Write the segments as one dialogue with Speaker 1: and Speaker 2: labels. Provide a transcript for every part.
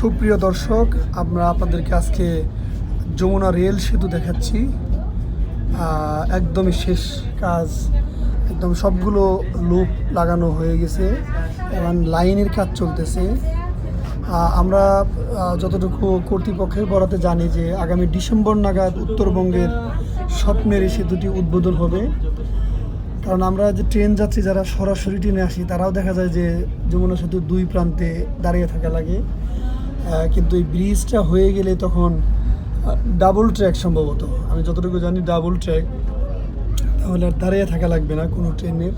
Speaker 1: সুপ্রিয় দর্শক, আমরা আপনাদেরকে আজকে যমুনা রেল সেতু দেখাচ্ছি। একদমই শেষ কাজ, একদম সবগুলো লুপ লাগানো হয়ে গেছে এবং লাইনের কাজ চলতেছে। আমরা যতটুকু কর্তৃপক্ষের বরাতে জানি যে আগামী ডিসেম্বর নাগাদ উত্তরবঙ্গের স্বপ্নের এই সেতুটি উদ্বোধন হবে। কারণ আমরা যে ট্রেন যাচ্ছি যারা সরাসরি ট্রেনে আসি, তারাও দেখা যায় যে যমুনা সেতুর দুই প্রান্তে দাঁড়িয়ে থাকা লাগে। কিন্তু এই ব্রিজটা হয়ে গেলে তখন ডাবল ট্র্যাক সম্ভবত। আমি যতটুকু জানি ডাবল ট্র্যাক তাহলে আর দাঁড়িয়ে থাকা লাগবে না কোনো ট্রেনের।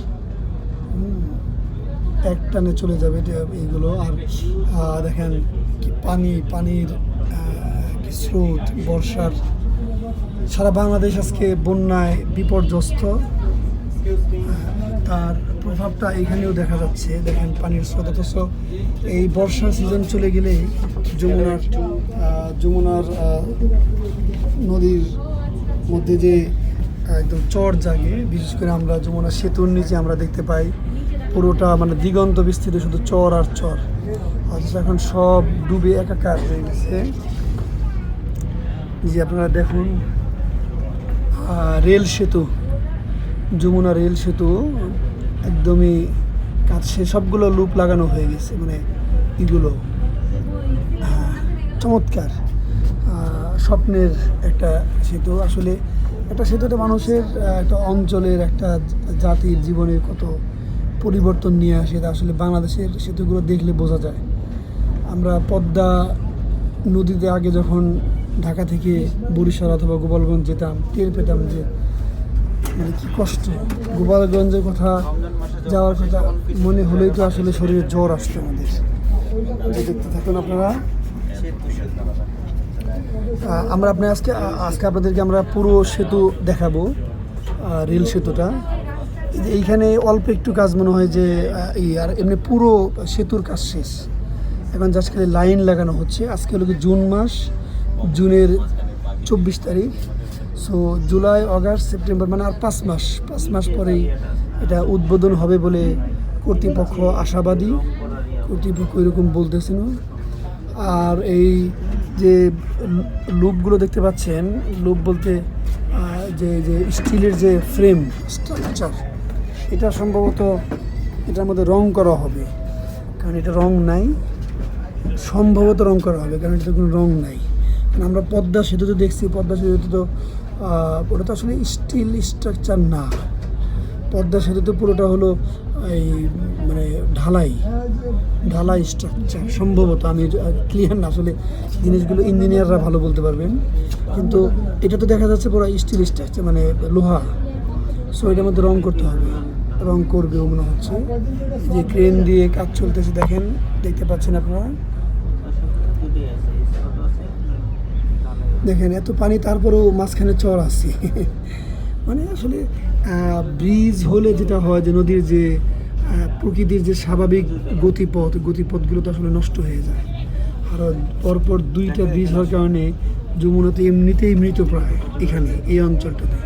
Speaker 1: এক টানে চলে যাবে এইগুলো। আর দেখেন কি পানি, পানির স্রোত, বর্ষার। সারা বাংলাদেশ আজকে বন্যায় বিপর্যস্ত। তার প্রভাবটা এখানেও দেখা যাচ্ছে। দেখেন পানির স্রোত, অথচ এই বর্ষার সিজন চলে গেলেই যমুনার যমুনার নদীর মধ্যে যে একদম চর জাগে, বিশেষ করে আমরা যমুনা সেতুর নিচে আমরা দেখতে পাই পুরোটা মানে দিগন্ত বিস্তৃত, শুধু চর আর চর। অথচ এখন সব ডুবে একাকার হয়ে গেছে। জি আপনারা দেখুন রেল সেতু। যমুনা রেল সেতু, একদমই কাছে সবগুলো লুপ লাগানো হয়ে গেছে মানে এগুলো। চমৎকার। স্বপ্নের একটা সেতু। আসলে একটা সেতুতে মানুষের একটা অঞ্চলের, একটা জাতির জীবনের কত পরিবর্তন নিয়ে আসে এটা আসলে বাংলাদেশের সেতুগুলো দেখলে বোঝা যায়। আমরা পদ্মা নদীতে আগে যখন ঢাকা থেকে বরিশাল অথবা গোপালগঞ্জ যেতাম, টের পেতাম যে মানে কি কষ্ট? গোপালগঞ্জের কথা, যাওয়ার কথা মনে হলেই তো আসলে শরীরে জ্বর আসতো আমাদের। দেখতে থাকুন আপনারা। আমরা আপনি আজকে আজকে আপনাদেরকে আমরা পুরো সেতু দেখাবো রেল সেতুটা। এইখানে অল্প একটু কাজ মনে হয় যে আর এমনি পুরো সেতুর কাজ শেষ। এখন জাস্ট খালি লাইন লাগানো হচ্ছে। আজকে হলো জুন মাস, জুনের চব্বিশ তারিখ। সো জুলাই আগস্ট সেপ্টেম্বর মানে আর পাঁচ মাস পাঁচ মাস পরেই এটা উদ্বোধন হবে বলে কর্তৃপক্ষ আশাবাদী। কর্তৃপক্ষ এরকম বলতেছেন আর এই যে লুপগুলো দেখতে পাচ্ছেন, লুপ বলতে যে যে স্টিলের যে ফ্রেম, স্ট্রাকচার, এটা সম্ভবত এটার মধ্যে রং করা হবে। কারণ এটা রং নাই, সম্ভবত রং করা হবে, কারণ এটাতে কোনো রং নাই। আমরা পদ্মা সেতুতে দেখছি, পদ্মা সেতুতে তো ওটা তো আসলে স্টিল স্ট্রাকচার না। পদ্মা সেতু তো পুরোটা হলো এই মানে ঢালাই ঢালাই স্ট্রাকচার সম্ভবত আমি ক্লিয়ার না, আসলে জিনিসগুলো ইঞ্জিনিয়াররা ভালো বলতে পারবেন। কিন্তু এটা তো দেখা যাচ্ছে পুরো স্টিল স্ট্রাকচার মানে লোহা। সো এটার মধ্যে রং করতে হবে। রং করবেও মনে হচ্ছে। যে ক্রেন দিয়ে কাজ চলতেছে, দেখেন, দেখতে পাচ্ছেন আপনারা? দেখেন, এত পানি, তারপরেও মাঝখানে চর আছে। মানে আসলে ব্রিজ হলে যেটা হয় যে নদীর যে প্রকৃতির যে স্বাভাবিক গতিপথ, গতিপথগুলো তো আসলে নষ্ট হয়ে যায়। আর পরপর দুইটা ব্রিজ হওয়ার কারণে যমুনা তো এমনিতেই মৃত প্রায় এখানে, এই অঞ্চলটাতে।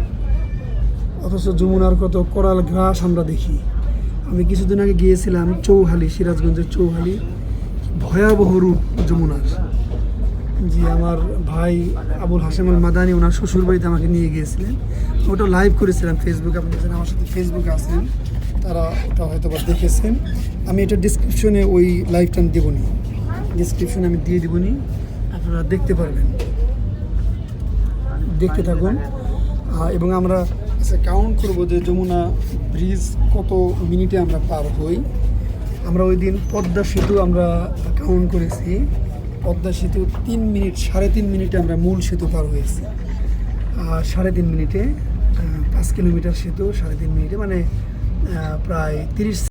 Speaker 1: অথচ যমুনার কত করাল ঘাস আমরা দেখি। আমি কিছুদিন আগে গিয়েছিলাম চৌহালি, সিরাজগঞ্জের চৌহালি, ভয়াবহ রূপ যমুনার। জি আমার ভাই আবুল হাসেম আল মাদানি, ওনার শ্বশুর বাড়িতে আমাকে নিয়ে গিয়েছিলেন। ওটা লাইভ করেছিলাম ফেসবুকে আপনি যারা আমার সাথে ফেসবুকে আছেন, তারা ওটা হয়তো বা দেখেছেন। আমি এটা ডিসক্রিপশনে ওই লাইভটা আমি দেবো নি ডিসক্রিপশনে আমি দিয়ে দেবো নি আপনারা দেখতে পারবেন। দেখতে থাকুন। এবং আমরা আচ্ছা কাউন্ট করব যে যমুনা ব্রিজ কত মিনিটে আমরা পার হই। আমরা ওই দিন পদ্মা সেতু আমরা কাউন্ট করেছি। পদ্মা সেতু তিন মিনিট, সাড়ে তিন মিনিটে আমরা মূল সেতু পার হয়েছি। আর সাড়ে তিন মিনিটে পাঁচ কিলোমিটার সেতু, সাড়ে তিন মিনিটে মানে প্রায় তিরিশ